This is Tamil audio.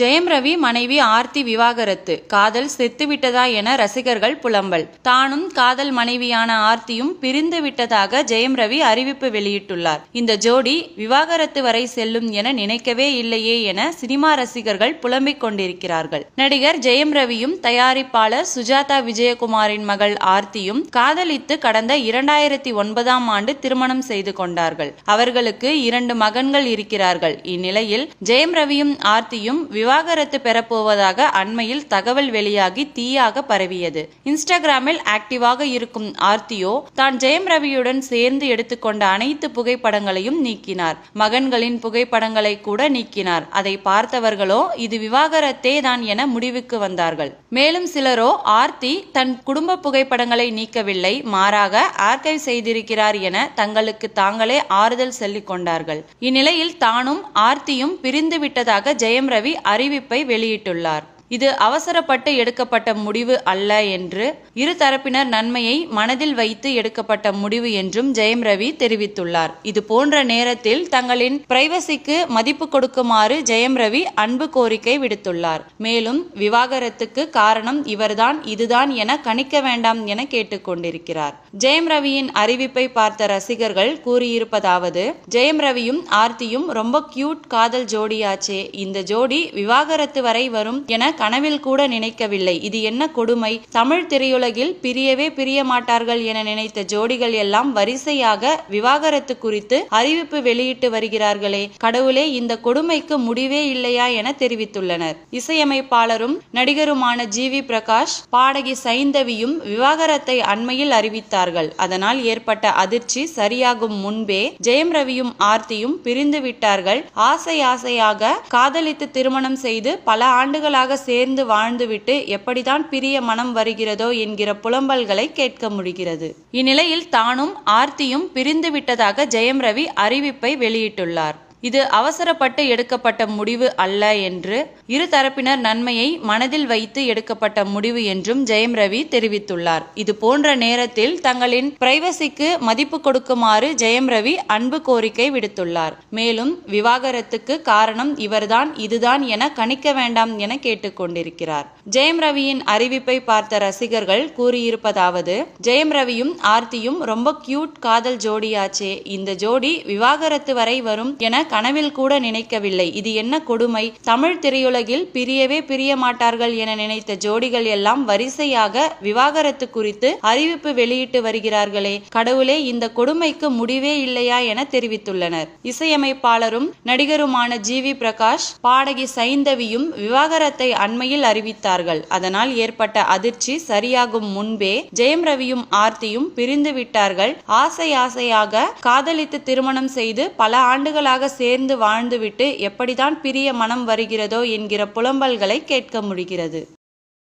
ஜெயம் ரவி மனைவி ஆர்த்தி விவாகரத்து. காதல் செத்துவிட்டதா என ரசிகர்கள் புலம்பல். தானும் காதல் மனைவியான ஆர்த்தியும் பிரிந்து விட்டதாக ஜெயம் ரவி அறிவிப்பு வெளியிட்டுள்ளார். இந்த ஜோடி விவாகரத்து வரை செல்லும் என நினைக்கவே இல்லையே என சினிமா ரசிகர்கள் புலம்பிக் கொண்டிருக்கிறார்கள். நடிகர் ஜெயம் ரவியும் தயாரிப்பாளர் சுஜாதா விஜயகுமாரின் மகள் ஆர்த்தியும் காதலித்து கடந்த இரண்டாயிரத்தி ஒன்பதாம் ஆண்டு திருமணம் செய்து கொண்டார்கள். அவர்களுக்கு இரண்டு மகன்கள் இருக்கிறார்கள். இந்நிலையில் ஜெயம் ரவியும் ஆர்த்தியும் விவாகரத்து பெறப்போவதாக அண்மையில் தகவல் வெளியாகி தீயாக பரவியது. இன்ஸ்டாகிராமில் ஆக்டிவாக இருக்கும் ஆர்த்தியோ தான் ஜெயம் ரவியுடன் சேர்ந்து எடுத்துக்கொண்ட அனைத்து புகைப்படங்களையும் நீக்கினார். மகன்களின் புகைப்படங்களை கூட நீக்கினார். அதை பார்த்தவர்களோ இது விவாகரத்தே தான் என முடிவுக்கு வந்தார்கள். மேலும் சிலரோ ஆர்த்தி தன் குடும்ப புகைப்படங்களை நீக்கவில்லை மாறாக ஆர்கைவ் செய்திருக்கிறார் என தங்களுக்கு தாங்களே ஆறுதல் சொல்லிக் கொண்டார்கள் இந்நிலையில் தானும் ஆர்த்தியும் பிரிந்து விட்டதாக ஜெயம் ரவி அறிவிப்பை வெளியிட்டுள்ளார். இது அவசரப்பட்டு எடுக்கப்பட்ட முடிவு அல்ல என்று இரு தரப்பினர் நன்மையை மனதில் வைத்து எடுக்கப்பட்ட முடிவு என்றும் ஜெயம் ரவி தெரிவித்துள்ளார். இது போன்ற நேரத்தில் தங்களின் பிரைவசிக்கு மதிப்பு கொடுக்குமாறு ஜெயம் ரவி அன்பு கோரிக்கை விடுத்துள்ளார். மேலும் விவாகரத்துக்கு காரணம் இவர்தான் இதுதான் என கணிக்க வேண்டாம் என கேட்டுக்கொண்டிருக்கிறார் ஜெயம் ரவியின் அறிவிப்பை பார்த்த ரசிகர்கள் கூறியிருப்பதாவது ஜெயம் ரவியும் ஆர்த்தியும் ரொம்ப கியூட் காதல் ஜோடியாச்சே இந்த ஜோடி விவாகரத்து வரை வரும் என கனவில் கூட நினைக்கவில்லை. இது என்ன கொடுமை? தமிழ் திரையுலகில் பிரியவே பிரிய மாட்டார்கள் என நினைத்த ஜோடிகள் எல்லாம் வரிசையாக விவாகரத்து குறித்து அறிவிப்பு வெளியிட்டு வருகிறார்களே. கடவுளே இந்த கொடுமைக்கு முடிவே இல்லையா என தெரிவித்துள்ளனர். இசையமைப்பாளரும் நடிகருமான ஜி. வி. பிரகாஷ் பாடகி சைந்தவியும் விவாகரத்தை அண்மையில் அறிவித்தார்கள். அதனால் ஏற்பட்ட அதிர்ச்சி சரியாகும் முன்பே ஜெயம் ரவியும் ஆர்த்தியும் பிரிந்து விட்டார்கள் ஆசை ஆசையாக காதலித்து திருமணம் செய்து பல ஆண்டுகளாக சேர்ந்து வாழ்ந்துவிட்டு எப்படிதான் பிரிய மனம் வருகிறதோ என்கிற புலம்பல்களை கேட்க முடிகிறது. இந்நிலையில் தானும் ஆர்த்தியும் பிரிந்து விட்டதாக ஜெயம் ரவி அறிவிப்பை வெளியிட்டுள்ளார். இது அவசரப்பட்டு எடுக்கப்பட்ட முடிவு அல்ல என்று இரு தரப்பினர் நன்மையை மனதில் வைத்து எடுக்கப்பட்ட முடிவு என்றும் ஜெயம் ரவி தெரிவித்துள்ளார். இது போன்ற நேரத்தில் தங்களின் பிரைவசிக்கு மதிப்பு கொடுக்குமாறு ஜெயம் ரவி அன்பு கோரிக்கை விடுத்துள்ளார். மேலும் விவாகரத்துக்கு காரணம் இவர்தான் இதுதான் என கணிக்க வேண்டாம் என கேட்டுக்கொண்டிருக்கிறார் ஜெயம் ரவியின் அறிவிப்பை பார்த்த ரசிகர்கள் கூறியிருப்பதாவது ஜெயம் ரவியும் ஆர்த்தியும் ரொம்ப கியூட் காதல் ஜோடியாச்சே இந்த ஜோடி விவாகரத்து வரை வரும் என கனவில் கூட நினைக்கவில்லை. இது என்ன கொடுமை? தமிழ் திரையுலகில் பிரியவே பிரிய மாட்டார்கள் என நினைத்த ஜோடிகள் எல்லாம் வரிசையாக விவாகரத்து குறித்து அறிவிப்பு வெளியிட்டு வருகிறார்களே. கடவுளே இந்த கொடுமைக்கு முடிவே இல்லையா என தெரிவித்துள்ளனர். இசையமைப்பாளரும் நடிகருமான ஜி. வி. பிரகாஷ் பாடகி சைந்தவியும் விவாகரத்தை அண்மையில் அறிவித்தார்கள். அதனால் ஏற்பட்ட அதிர்ச்சி சரியாகும் முன்பே ஜெயம் ரவியும் ஆர்த்தியும் பிரிந்து விட்டார்கள் ஆசை ஆசையாக காதலித்து திருமணம் செய்து பல ஆண்டுகளாக சேர்ந்து வாழ்ந்துவிட்டு எப்படிதான் பிரிய மனம் வருகிறதோ என்கிற புலம்பல்களை கேட்க முடிகிறது.